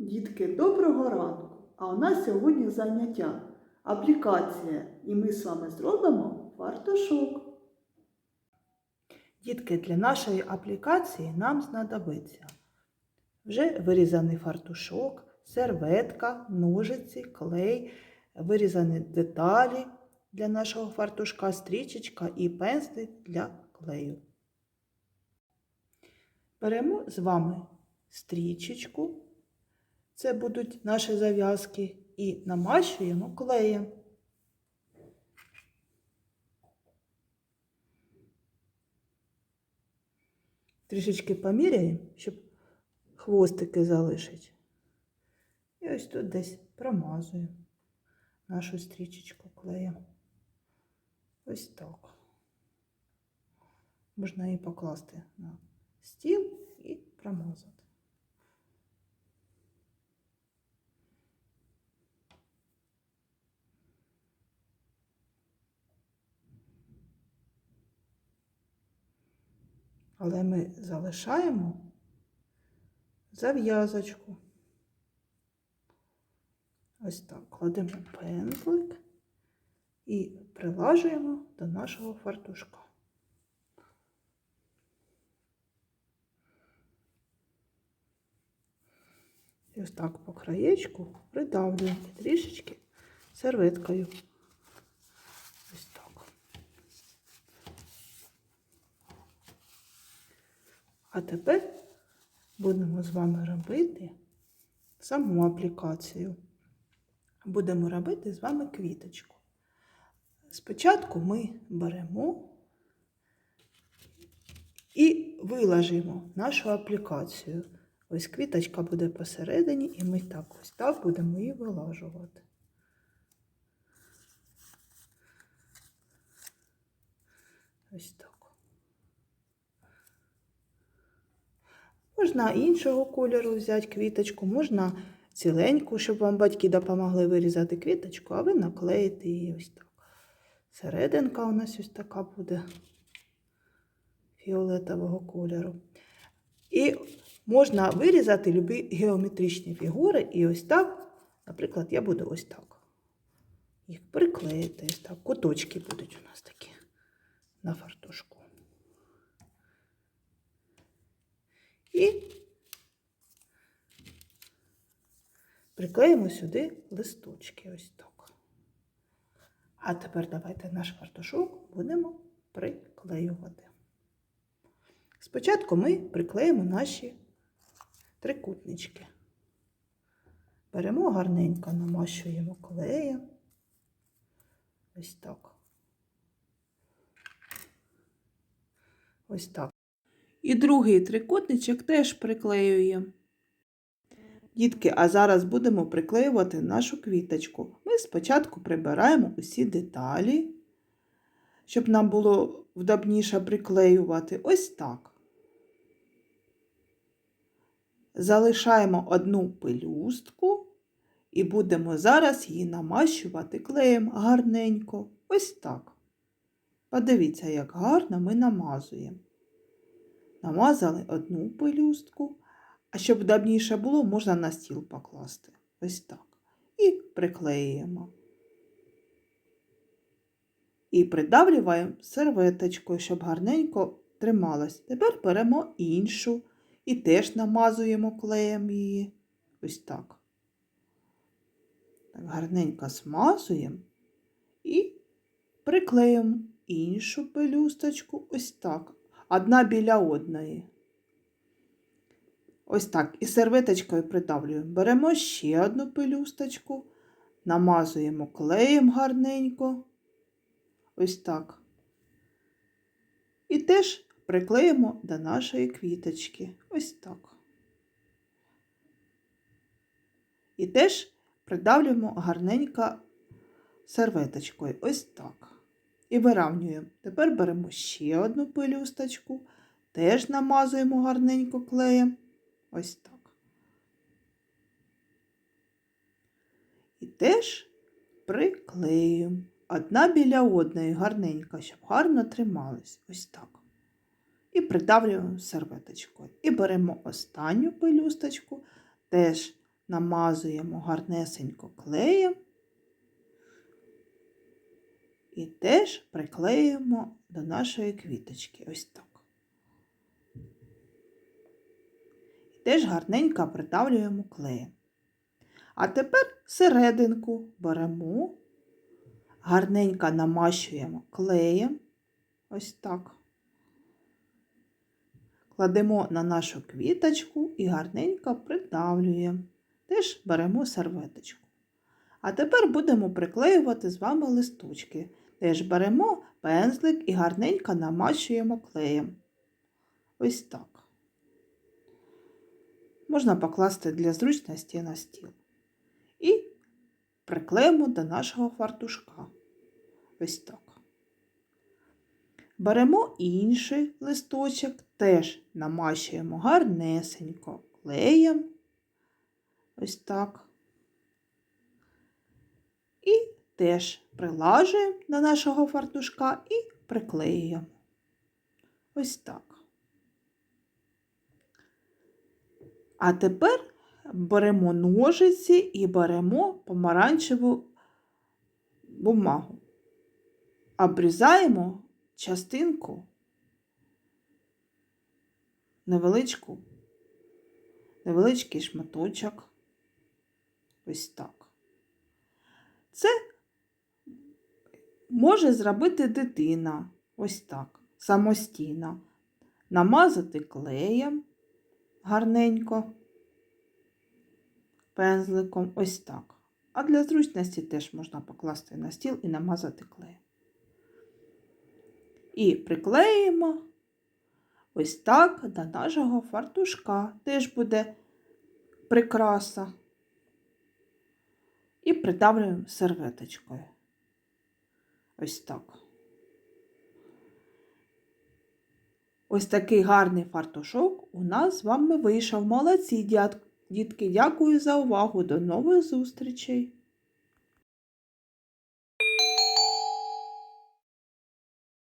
Дітки, доброго ранку! А у нас сьогодні заняття аплікація, і ми з вами зробимо фартушок. Дітки, для нашої аплікації нам знадобиться вже вирізаний фартушок, серветка, ножиці, клей, вирізані деталі для нашого фартушка, стрічечка і пензлик для клею. Беремо з вами стрічечку. Це будуть наші зав'язки і намащуємо клеєм. Трішечки поміряємо, щоб хвостики залишить. І ось тут десь промазуємо нашу стрічечку клеєм. Ось так. Можна її покласти на стіл і промазати. Але ми залишаємо зав'язочку. Ось так кладемо пензлик і прилажуємо до нашого фартушка. І ось так по краєчку придавлюємо трішечки серветкою. Ось так. А тепер будемо з вами робити саму аплікацію. Будемо робити з вами квіточку. Спочатку ми беремо і вилажимо нашу аплікацію. Ось квіточка буде посередині, і ми так ось так будемо її вилажувати. Ось так. Можна іншого кольору взяти квіточку, можна ціленьку, щоб вам батьки допомогли вирізати квіточку, а ви наклеїте її ось так. Серединка у нас ось така буде фіолетового кольору. І можна вирізати любі геометричні фігури. І ось так, наприклад, я буду ось так. Їх приклеїти ось так. Куточки будуть у нас такі на фартушку. І приклеїмо сюди листочки ось так. А тепер давайте наш фартушок будемо приклеювати. Спочатку ми приклеїмо наші трикутнички. Беремо гарненько, намащуємо клеєм. Ось так. Ось так. І другий трикутничок теж приклеюємо. Дітки, а зараз будемо приклеювати нашу квіточку. Ми спочатку прибираємо усі деталі, щоб нам було вдобніше приклеювати. Ось так. Залишаємо одну пелюстку і будемо зараз її намащувати клеєм гарненько. Ось так. Подивіться, як гарно ми намазуємо. Намазали одну пелюстку, а щоб давніше було, можна на стіл покласти. Ось так. І приклеюємо. І придавлюємо серветочкою, щоб гарненько трималась. Тепер беремо іншу і теж намазуємо клеєм її. Ось так. Так гарненько смазуємо і приклеїмо іншу пелюсточку. Ось так одна біля одної. Ось так. І серветочкою придавлюємо. Беремо ще одну пелюсточку, намазуємо клеєм гарненько. Ось так. І теж приклеїмо до нашої квіточки. Ось так. І теж придавлюємо гарненько серветочкою. Ось так. І вирівнюємо. Тепер беремо ще одну пелюсточку, теж намазуємо гарненько клеєм. Ось так. І теж приклеюємо. Одна біля одної гарненько, щоб гарно тримались. Ось так. І придавлюємо серветочкою. І беремо останню пелюсточку, теж намазуємо гарнесенько клеєм і теж приклеюємо до нашої квіточки. Ось так. І теж гарненько придавлюємо клеєм. А тепер серединку беремо, гарненько намащуємо клеєм. Ось так. Кладемо на нашу квіточку і гарненько придавлюємо. Теж беремо серветочку. А тепер будемо приклеювати з вами листочки. Теж беремо пензлик і гарненько намащуємо клеєм. Ось так. Можна покласти для зручності на стіл. І приклеїмо до нашого фартушка. Ось так. Беремо інший листочок, теж намащуємо гарнесенько клеєм. Ось так. І теж прилажуємо до нашого фартушка і приклеюємо. Ось так. А тепер беремо ножиці і беремо помаранчеву бумагу. Обрізаємо частинку невеличку, невеличкий шматочок. Ось так. Це може зробити дитина ось так, самостійно. Намазати клеєм гарненько, пензликом, ось так. А для зручності теж можна покласти на стіл і намазати клеєм. І приклеїмо ось так до нашого фартушка. Теж буде прикраса. І придавлюємо серветочкою. Ось так. Ось такий гарний фартушок у нас з вами вийшов. Молодці, дітки. Дякую за увагу. До нових зустрічей!